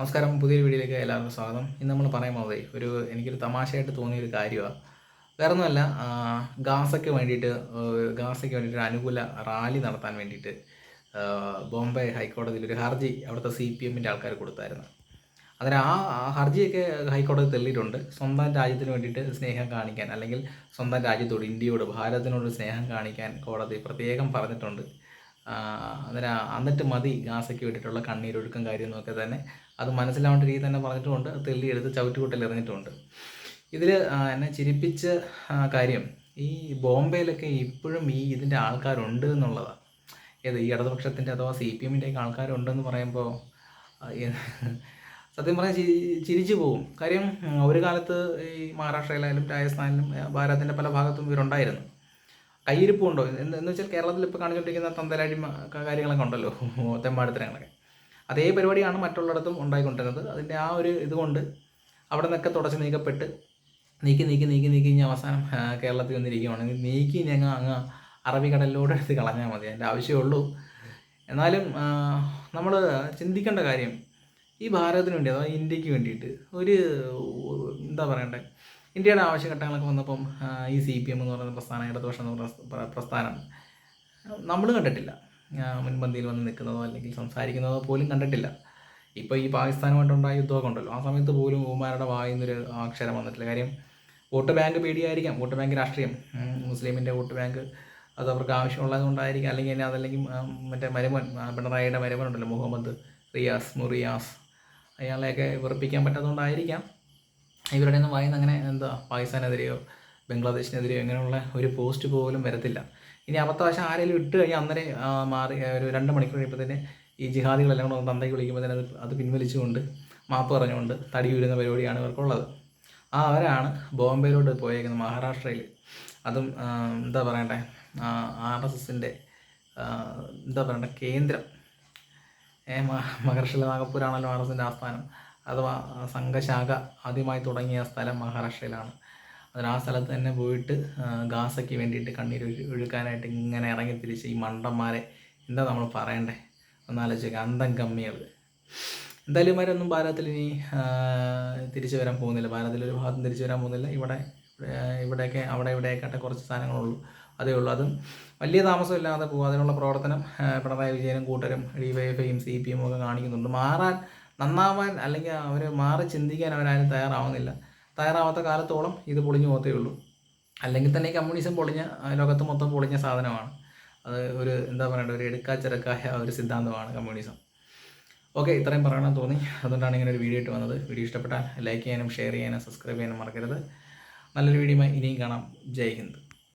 നമസ്കാരം പുതിയൊരു വീഡിയോയിലേക്ക് എല്ലാവർക്കും സ്വാഗതം. ഇന്ന് നമ്മൾ പറയാൻ പോകുന്നത് ഒരു എനിക്കൊരു തമാശയായിട്ട് തോന്നിയൊരു കാര്യമാണ്. വേറെ ഒന്നുമല്ല ഗാസയ്ക്ക് വേണ്ടിയിട്ട് ഗാസയ്ക്ക് വേണ്ടിയിട്ട് അനുകൂല റാലി നടത്താൻ വേണ്ടിയിട്ട് ബോംബെ ഹൈക്കോടതിയിൽ ഒരു ഹർജി അവിടുത്തെ സി പി എമ്മിന്റെ ആൾക്കാർ കൊടുത്തായിരുന്നു. അതിന് ആ ആ ഹർജിയൊക്കെ ഹൈക്കോടതി തെളിയിട്ടുണ്ട്. സ്വന്തം രാജ്യത്തിന് വേണ്ടിയിട്ട് സ്നേഹം കാണിക്കാൻ അല്ലെങ്കിൽ സ്വന്തം രാജ്യത്തോട് ഇന്ത്യയോട് ഭാരതത്തിനോട് സ്നേഹം കാണിക്കാൻ കോടതി പ്രത്യേകം പറഞ്ഞിട്ടുണ്ട്. അന്നേരം എന്നിട്ട് മതി ഗാസയ്ക്ക് വേണ്ടിയിട്ടുള്ള കണ്ണീരൊഴുക്കും കാര്യമൊക്കെ തന്നെ. അത് മനസ്സിലാവേണ്ട രീതി തന്നെ പറഞ്ഞിട്ടുമുണ്ട് അത് തെള്ളിയെടുത്ത് ചവിറ്റുകൂട്ടൽ എറിഞ്ഞിട്ടുമുണ്ട് ഇതിൽ എന്നെ ചിരിപ്പിച്ച കാര്യം ഈ ബോംബെയിലൊക്കെ ഇപ്പോഴും ഈ ഇതിന്റെ ആൾക്കാരുണ്ട് എന്നുള്ളതാണ് ഏത് ഈ ഇടതുപക്ഷത്തിന്റെ അഥവാ സി പി എമ്മിന്റെയൊക്കെ ആൾക്കാരുണ്ടെന്ന് പറയുമ്പോൾ സത്യം പറഞ്ഞാൽ ചിരി ചിരിച്ചു പോകും കാര്യം ഒരു കാലത്ത് ഈ മഹാരാഷ്ട്രയിലായാലും രാജസ്ഥാനിലും ഭാരതത്തിന്റെ പല ഭാഗത്തും ഇവരുണ്ടായിരുന്നു. കയ്യിരിപ്പുണ്ടോ? എന്ന് എന്ന് വെച്ചാൽ കേരളത്തിൽ ഇപ്പോൾ കാണിച്ചുകൊണ്ടിരിക്കുന്ന തന്തലാടി കാര്യങ്ങളൊക്കെ ഉണ്ടല്ലോ തെമ്മാടിത്തരങ്ങളൊക്കെ. അതേ പരിപാടിയാണ് മറ്റുള്ളിടത്തും ഉണ്ടായിക്കൊണ്ടിരുന്നത്. അതിന്റെ ആ ഒരു ഇതുകൊണ്ട് അവിടെ നിന്നൊക്കെ തുടച്ച് നീക്കപ്പെട്ട് നീക്കി നീക്കി നീക്കി നീക്കി ഇനി അവസാനം കേരളത്തിൽ വന്നിരിക്കുകയാണെങ്കിൽ നീക്കി ഞങ്ങൾ അങ്ങ് അറബിക്കടലിലൂടെ എടുത്ത് കളഞ്ഞാൽ മതി. അതിന്റെ ആവശ്യമുള്ളൂ എന്നാലും നമ്മൾ ചിന്തിക്കേണ്ട കാര്യം ഈ ഭാരതത്തിന് വേണ്ടി അതായത് ഇന്ത്യയ്ക്ക് വേണ്ടിയിട്ട് ഒരു എന്താ പറയണ്ടേ? ഇന്ത്യയുടെ ആവശ്യഘട്ടങ്ങളൊക്കെ വന്നപ്പം ഈ സി പി എം എന്ന് പറയുന്ന പ്രസ്ഥാനം ഇടതുപക്ഷം എന്ന് പറയുന്ന പ്രസ്ഥാനം നമ്മൾ കണ്ടിട്ടില്ല. മുൻപന്തിയിൽ വന്ന് നിൽക്കുന്നതോ അല്ലെങ്കിൽ സംസാരിക്കുന്നതോ പോലും കണ്ടിട്ടില്ല. ഇപ്പോൾ ഈ പാകിസ്ഥാനുമായിട്ടുണ്ടായ യുദ്ധമൊക്കെ ഉണ്ടല്ലോ. ആ സമയത്ത് പോലും ഉമാരുടെ വായിൽ നിന്നൊരു അക്ഷരം വന്നിട്ടില്ല. കാര്യം വോട്ട് ബാങ്ക് പേടിയായിരിക്കാം. വോട്ട് ബാങ്ക് രാഷ്ട്രീയം. മുസ്ലിമിന്റെ വോട്ട് ബാങ്ക് അത് അവർക്ക് ആവശ്യമുള്ളത് കൊണ്ടായിരിക്കും. അല്ലെങ്കിൽ തന്നെ അതല്ലെങ്കിൽ മറ്റേ മരുമൻ പിണറായിയുടെ മരുമൻ ഉണ്ടല്ലോ മുഹമ്മദ് റിയാസ് മുറിയാസ് അയാളെയൊക്കെ വെറുപ്പിക്കാൻ പറ്റാത്തതുകൊണ്ടായിരിക്കാം. ഇവരുടെ ഒന്നും വായിന്ന് അങ്ങനെ എന്താ പാകിസ്ഥാനെതിരെയോ ബംഗ്ലാദേശിനെതിരെയോ ഇങ്ങനെയുള്ള ഒരു പോസ്റ്റ് പോലും വരത്തില്ല. ഇനി അബദ്ധവശം ആരെങ്കിലും ഇട്ട് കഴിഞ്ഞാൽ അന്നേരം മാറി ഒരു രണ്ട് മണിക്കൂർ കഴിയുമ്പോൾ തന്നെ ഈ ജിഹാദികളെല്ലാം കൂടെ തന്തയ്ക്ക് വിളിക്കുമ്പോൾ തന്നെ അത് അത് പിൻവലിച്ചുകൊണ്ട് മാപ്പ് പറഞ്ഞുകൊണ്ട് തടി വീഴുന്ന പരിപാടിയാണ് ഇവർക്കുള്ളത്. ആ അവരാണ് ബോംബെയിലോട്ട് പോയേക്കുന്നത് മഹാരാഷ്ട്രയിൽ അതും എന്താ പറയണ്ടേ ആർ എസ് എസിന്റെ എന്താ പറയണ്ടേ കേന്ദ്രം. മഹർഷി നാഗപ്പൂരാണല്ലോ ആർ എസിന്റെ ആസ്ഥാനം. അഥവാ സംഘശാഖ ആദ്യമായി തുടങ്ങിയ സ്ഥലം മഹാരാഷ്ട്രയിലാണ്. അതിന് ആ സ്ഥലത്ത് തന്നെ പോയിട്ട് ഗാസയ്ക്ക് വേണ്ടിയിട്ട് കണ്ണീർ ഒഴുക്കാനായിട്ട് ഇങ്ങനെ ഇറങ്ങി തിരിച്ച് ഈ മണ്ടന്മാരെ എന്താ നമ്മൾ പറയണ്ടേ? ഒന്നാലോചിക്കുക അന്തം കമ്മികൾ എന്തായാലും ഇവരൊന്നും ഭാരതത്തിൽ ഇനി തിരിച്ചു വരാൻ പോകുന്നില്ല. ഭാരതത്തിൽ ഒരു ഭാഗത്തും തിരിച്ചു വരാൻ പോകുന്നില്ല. ഇവിടെ ഇവിടെയൊക്കെ അവിടെ ഇവിടെയൊക്കെ കുറച്ച് സാധനങ്ങളുള്ളൂ. അതേ ഉള്ളൂ. അതും വലിയ താമസമില്ലാതെ പോകും അതിനുള്ള പ്രവർത്തനം പിണറായി വിജയനും കൂട്ടരും ഡി വൈ എഫ് ഐയും സി പി എമ്മും ഒക്കെ കാണിക്കുന്നുണ്ട്. മാറാൻ നന്നാവാൻ അല്ലെങ്കിൽ അവർ മാറി ചിന്തിക്കാൻ അവരാരും തയ്യാറാവുന്നില്ല. തയ്യാറാവാത്ത കാലത്തോളം ഇത് പൊളിഞ്ഞു പോകത്തേ ഉള്ളൂ. അല്ലെങ്കിൽ തന്നെ കമ്മ്യൂണിസം പൊളിഞ്ഞ ലോകത്ത് മൊത്തം പൊളിഞ്ഞ സാധനമാണ്. അത് ഒരു എന്താ പറയണ്ടത് ഒരു എടുക്കാച്ചിറക്കായ ഒരു സിദ്ധാന്തമാണ് കമ്മ്യൂണിസം. ഓക്കെ ഇത്രയും പറയണമെന്ന് തോന്നി. അതുകൊണ്ടാണ് ഇങ്ങനെ ഒരു വീഡിയോ ഇട്ട് വന്നത്. വീഡിയോ ഇഷ്ടപ്പെട്ടാൽ ലൈക്ക് ചെയ്യാനും ഷെയർ ചെയ്യാനും സബ്സ്ക്രൈബ് ചെയ്യാനും മറക്കരുത്. നല്ലൊരു വീഡിയോ ഇനിയും കാണാം. ജയ് ഹിന്ദ്.